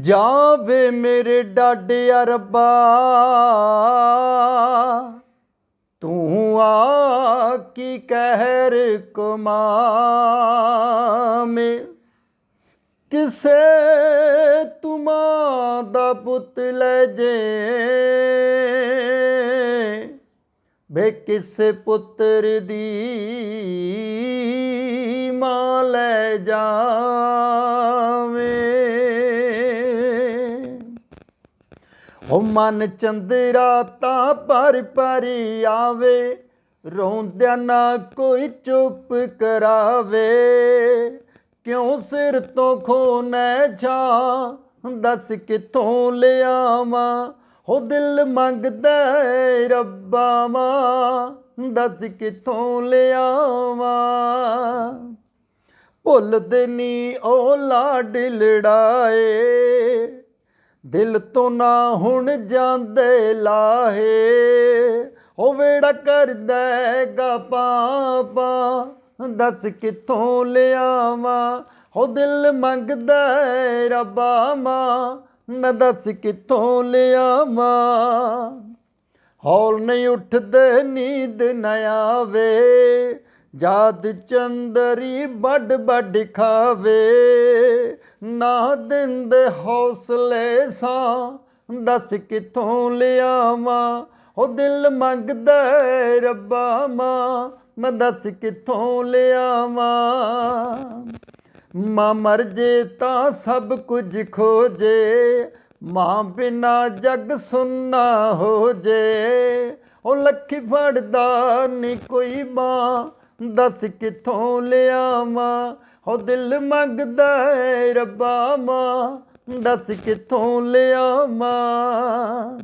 ਜਾਵੇ ਮੇਰੇ ਡਾਡਿਆ ਰੱਬਾ ਤੂੰ ਆ ਕੀ ਕਹਿਰ ਕਮਾਮੇ ਕਿਸੇ ਤੁਮਾ ਦਾ ਪੁੱਤ ਲੈ ਜੇ ਬੇ ਕਿਸੇ ਪੁੱਤਰ ਦੀ ਮਾਂ ਲੈ ਜਾ। ਉਹ ਮਨ ਚੰਦਰਾ ਤਾਂ ਪਰ ਪਰ ਆਵੇ, ਰੋਂਦਿਆਂ ਨਾ ਕੋਈ ਚੁੱਪ ਕਰਾਵੇ। ਕਿਉਂ ਸਿਰ ਤੋਂ ਖੋਨੇ ਛਾ, ਦੱਸ ਕਿੱਥੋਂ ਲਿਆਵਾਂ? ਹੋ ਦਿਲ ਮੰਗਦਾ ਏ ਰੱਬਾ ਮਾਂ ਦੱਸ ਕਿੱਥੋਂ ਲਿਆਵਾਂ? ਭੁੱਲਦੇ ਨਹੀਂ ਉਹ ਲਾਡ ਲੜਾਏ ਦਿਲ ਤੋਂ ਨਾ ਹੁਣ ਜਾਂਦੇ ਲਾਹੇ, ਉਹ ਵੇੜਾ ਕਰਦਾਗਾ ਪਾਪਾ, ਦੱਸ ਕਿੱਥੋਂ ਲਿਆਵਾਂ? ਹੋ ਦਿਲ ਮੰਗਦਾ ਏ ਰੱਬਾ ਮਾਂ, ਮੈਂ ਦੱਸ ਕਿੱਥੋਂ ਲਿਆਵਾਂ? ਹੌਲ ਨਹੀਂ ਉੱਠਦੇ, ਨੀਂਦ ਨਾ ਆਵੇ। ਜਾਦ ਚੰਦਰੀ ਵੱਡ ਵੱਡ ਖਾਵੇ, ਨਾ ਦਿੰਦੇ ਹੌਸਲੇ ਸਾਂ, ਦੱਸ ਕਿੱਥੋਂ ਲਿਆਵਾਂ? ਉਹ ਦਿਲ ਮੰਗਦਾ ਰੱਬਾ ਮਾਂ, ਮੈਂ ਦੱਸ ਕਿੱਥੋਂ ਲਿਆਵਾਂ? ਮਾਂ ਮਰ ਜੇ ਤਾਂ ਸਭ ਕੁਝ ਖੋਜੇ, ਮਾਂ ਬਿਨਾ ਜੱਗ ਸੁੰਨਾ ਹੋ ਜੇ ਉਹ ਲੱਖੀ ਫੜਦਾ ਨੀ ਕੋਈ ਮਾਂ ਦੱਸ ਕਿੱਥੋਂ ਲਿਆਵਾਂ? ਹੋ ਦਿਲ ਮੰਗਦਾ ਏ ਰੱਬਾ ਮਾਂ, ਦੱਸ ਕਿੱਥੋਂ ਲਿਆਵਾਂ?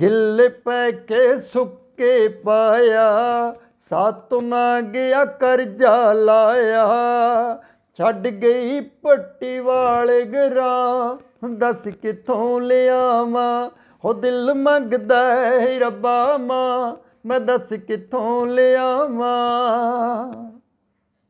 ਗਿੱਲ ਪੈ ਕੇ ਸੁੱਕੇ ਪਾਇਆ, ਸਾਤੋਂ ਨਾ ਗਿਆ ਕਰਜ਼ਾ ਲਾਇਆ। ਛੱਡ ਗਈ ਪੱਟੀ ਵਾਲੇ ਗਰਾਂ, ਦੱਸ ਕਿੱਥੋਂ ਲਿਆਵਾਂ? ਹੋ ਦਿਲ ਮੰਗਦਾ ਏ ਰੱਬਾ ਮਾਂ ਮੈਂ ਦੱਸ ਕਿੱਥੋਂ ਲਿਆਵਾਂ?